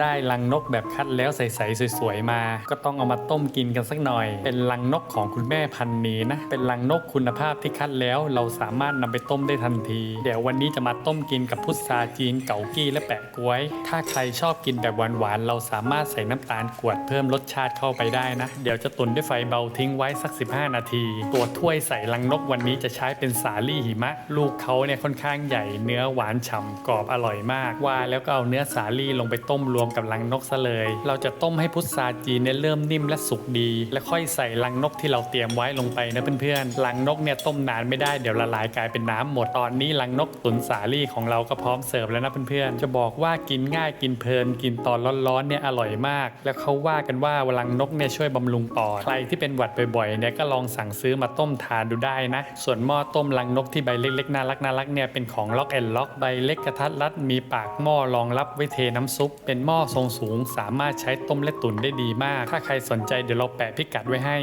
ได้ลังนกแบบคัดแล้วใสๆสวยๆมา ก็ต้องเอามาต้มกินกันสักหน่อย เป็นลังนกของคุณแม่พันธุ์นี้นะ เป็นลังนกคุณภาพที่คัดแล้วเราสามารถนำไปต้มได้ทันที เดี๋ยววันนี้จะมาต้มกินกับพุทราจีนเกากี้และแปะกล้วย ถ้าใครชอบกินแบบหวานๆเราสามารถใส่น้ำตาลกวดเพิ่มรสชาติเข้าไปได้นะ เดี๋ยวจะตุนด้วยไฟเบาทิ้งไว้สัก 15 นาที ตัวถ้วยใส่ลังนกวันนี้จะใช้เป็นสาลี่หิมะ ลูกเขาเนี่ยค่อนข้างใหญ่เนื้อหวานฉ่ำกรอบอร่อยมากว่าแล้วก็เอาเนื้อสาลี่ลงไปต้มรวมกับลังนกซะเลย เราจะต้มให้พุทราจีนเนี่ยเริ่มนิ่มและสุกดี แล้วค่อยใส่ลังนกที่เราเตรียมไว้ลงไปนะเพื่อนๆลังนกเนี่ยต้มนานไม่ได้เดี๋ยวละลายกลายเป็นน้ำหมดตอนนี้ลังนกตุนสาลี่ของเราก็พร้อมเสิร์ฟแล้วนะเพื่อนๆจะบอกว่ากินง่ายกินเพลินกินตอนร้อนๆเนี่ยอร่อยมาก แล้วเขาว่ากันว่าลังนกเนี่ยช่วยบำรุงปอดใครที่เป็นหวัดบ่อยๆเนี่ยก็ลองสั่งซื้อมาต้มทานดูได้นะ ส่วนหม้อต้มลังนกที่ใบเล็กๆน่ารักน่ารักเนี่ยเป็นของล็อกแอนล็อกใบเล็กกระทัดรัดมีปากหม้อรองรับไว้เทน้ำซุปเป็นหม้อทรงสูง สามารถใช้ต้มและตุ๋นได้ดีมาก ถ้าใครสนใจเดี๋ยวเราแปะพิกัดไว้ให้